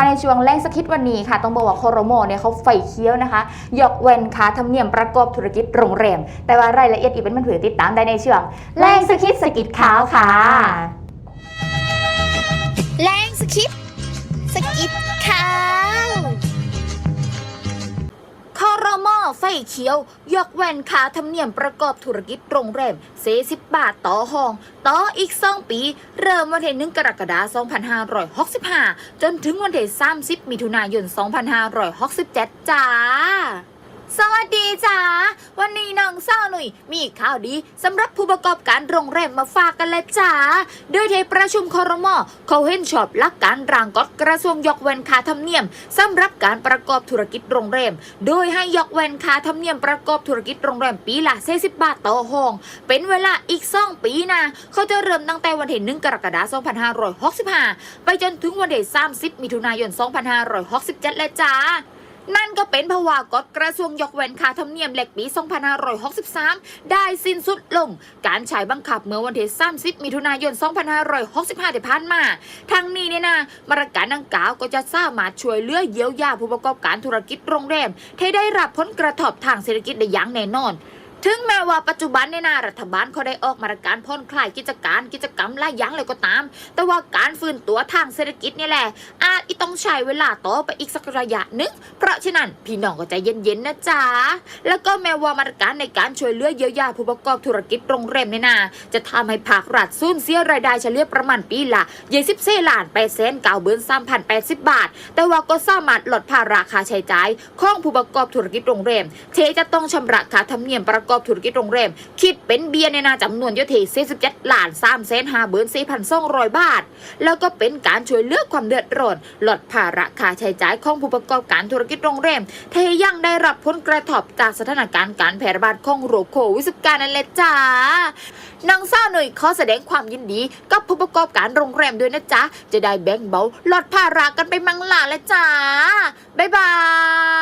มาในช่วงแรงสกคิดวันนี้ค่ะ ต้องบอกว่าโคโรโมเนี่ยเขาไฟเคี้ยวนะคะยกเว้นค่าธรรมเนียมประกอบธุรกิจโรงแรมแต่ว่ารายละเอียดอีกเป็นมันถือติดตามได้ในช่วงแรงสกคิดสกิดขาวค่ะ ไฟเขียว ยกแว่นขาธรรมเนียมประกอบธุรกิจโรงแรมเสสิบบาทต่อห้อง ต่ออีกสองปี เริ่มวันที่งกรกฎาคม2565 จนถึงวันที่30 มิถุนายน 2567 จ้า สวัสดีจ้า วันนี้ เศร้าหนุ่ยมีข่าวดีสำหรับผู้ประกอบการโรงแรมมาฝากกันเลยจ้าโดยที่ประชุมคอรมอเขาเห็นชอบหลักการร่างกฎกระทรวงยกเว้นค่าธรรมเนียมสำหรับการประกอบธุรกิจโรงแรม โดยให้ยกเว้นค่าธรรมเนียมประกอบธุรกิจโรงแรมปีละ40บาทต่อห้อง เป็นเวลาอีก2ปีนะเขาจะเริ่มตั้งแต่วันที่1กรกฎาคม2565 ไปจนถึงวันที่30 มิถุนายน 2567เลยจ้า นั่นก็เป็นภาวะกฎกระทรวงยกเว้นค่าธรรมเนียมเหล็กปี 2563 ได้สิ้นสุดลง การใช้บังคับเมื่อวันที่30มิถุนายน 2565ที่ผ่านมาทั้งนี้เนี่ยนะมาตรการดังกล่าวก็จะสามารถช่วยเหลือเยียวยาผู้ประกอบการธุรกิจโรงแรมที่ได้รับผลกระทบทางเศรษฐกิจได้อย่างแน่นอน ถึงแม้ว่าปัจจุบันเนี่ยนะรัฐบาลเขาได้ออกมาตรการผ่อนคลายกิจการกิจกรรมหลายอย่างเลยก็ตาม แต่ว่าการฟื้นตัวทางเศรษฐกิจนี่แหละ อาจอีต้องใช้เวลาต่อไปอีกสักระยะหนึงเพราะฉะนั้นพี่น้องก็ใจเย็นๆนะจ๊ะ แล้วก็แม้ว่ามาตรการในการช่วยเหลือเยียวยาผู้ประกอบธุรกิจโรงแรมเนี่ยนะจะทำให้ภาครัฐสูญเสียรายได้เฉลี่ยประมาณปีละ24ล้าน8แสน9เบิร์3,080บาท แต่ว่าก็สามารถลดภาระค่าใช้จ่ายของผู้ประกอบธุรกิจโรงแรมเทจะต้องชำระค่าธรรมเนียมประกอบธุรกิจโรงแรม คิดเป็นเบียร์ในนาจำนวนอยที่47ล้าน3แสน5เบิร์น4,200บาท แล้วก็เป็นการช่วยเหลือกความเดือดร้อนลดภาระค่าใช้จ่ายของผู้ประกอบการธุรกิจโรงแรมเทยังได้รับผลกระทบจากสถานการณ์การแพร่ระบาดของโรคโควิด19นั่นแหละจ้านางสาวหน่ยขอแสดงความยินดีกับผู้ประกอบการโรงแรมด้วยนะจ๊ะ จะได้แบ่งเบาลดภาระกันไปมั่งลาและจ้าบ๊ายบาย